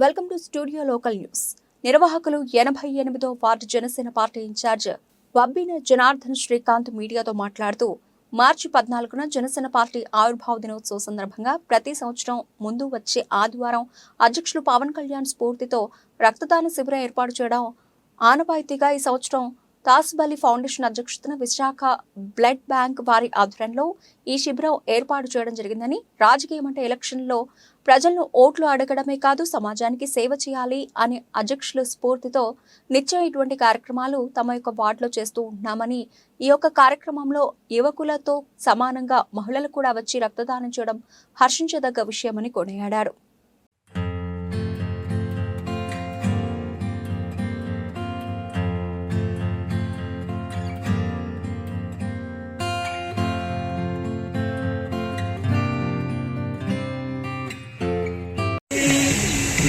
Welcome to studio local news. నిర్వాహకులు ఎనభై ఎనిమిదో ward Janasena party in-charge Vabbina Janardhan Srikanth మీడియాతో మాట్లాడుతూ మార్చి పద్నాలుగున జనసేన పార్టీ ఆవిర్భావ దినోత్సవ సందర్భంగా ప్రతి సంవత్సరం ముందు వచ్చే ఆదివారం అధ్యక్షులు పవన్ కళ్యాణ్ స్ఫూర్తితో రక్తదాన శిబిరం ఏర్పాటు చేయడం ఆనవాయితీగా ఈ సంవత్సరం తాస్బలి ఫౌండేషన్ అధ్యక్షతన విశాఖ బ్లడ్ బ్యాంక్ వారి ఆధ్వర్యంలో ఈ శిబిరం ఏర్పాటు చేయడం జరిగిందని రాజకీయం అంటే ఎలక్షన్లో ప్రజలను ఓట్లు అడగడమే కాదు సమాజానికి సేవ చేయాలి అనే అధ్యక్షుల స్ఫూర్తితో నిత్యం ఇటువంటి కార్యక్రమాలు తమ యొక్క వార్డులో చేస్తూ ఉన్నామని ఈ యొక్క కార్యక్రమంలో యువకులతో సమానంగా మహిళలు కూడా వచ్చి రక్తదానం చేయడం హర్షించదగ్గ విషయమని కొనియాడారు.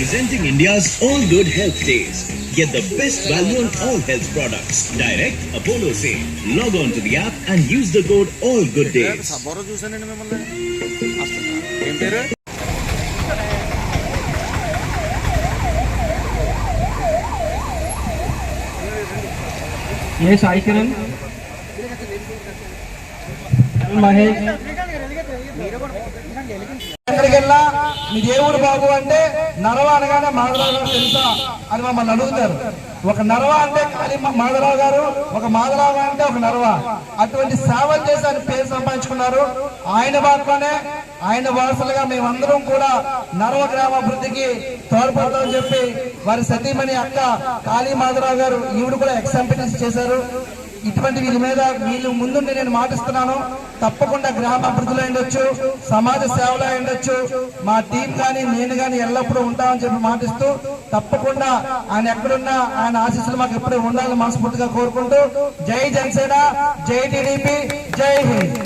representing India's All Good Health Days. Get the best value on all health products. Direct Apollo Sale. Log on to the app and use the code All Good Days. Yes, I can. Mahesh మీ దేవుడు బాబు అంటే నరవ అనగానే మాధవరావు గారు తెలుసా అని మమ్మల్ని అడుగుతారు. ఒక నరవ అంటే కాళీ మాధవరావు గారు ఒక మాధవరావు అంటే ఒక నరవ. అటువంటి సేవలు చేసి ఆయన పేరు సంపాదించుకున్నారు. ఆయన బాటలోనే ఆయన వారసులుగా మేమందరం కూడా నరవ గ్రామాభివృద్ధికి తోడ్పడతామని చెప్పి వారి సతీమణి అక్క కాళీ మాధవరావు గారు ఈవిడ కూడా ఎక్సాంపిటెన్స్ చేశారు. ఇటువంటి వీళ్ళ మీద వీళ్ళు ముందుండి నేను మాటిస్తున్నాను. తప్పకుండా గ్రామ అభివృద్ధిలో ఉండొచ్చు సమాజ సేవలో ఉండొచ్చు. మా టీం కానీ నేను కానీ ఎల్లప్పుడూ ఉంటామని చెప్పి మాటిస్తూ తప్పకుండా ఆయన ఎక్కడున్నా ఆయన ఆశీస్సులు మాకు ఎప్పుడూ ఉండాలని మనస్ఫూర్తిగా కోరుకుంటూ జై జనసేన జై టీడీపీ జై హింద్.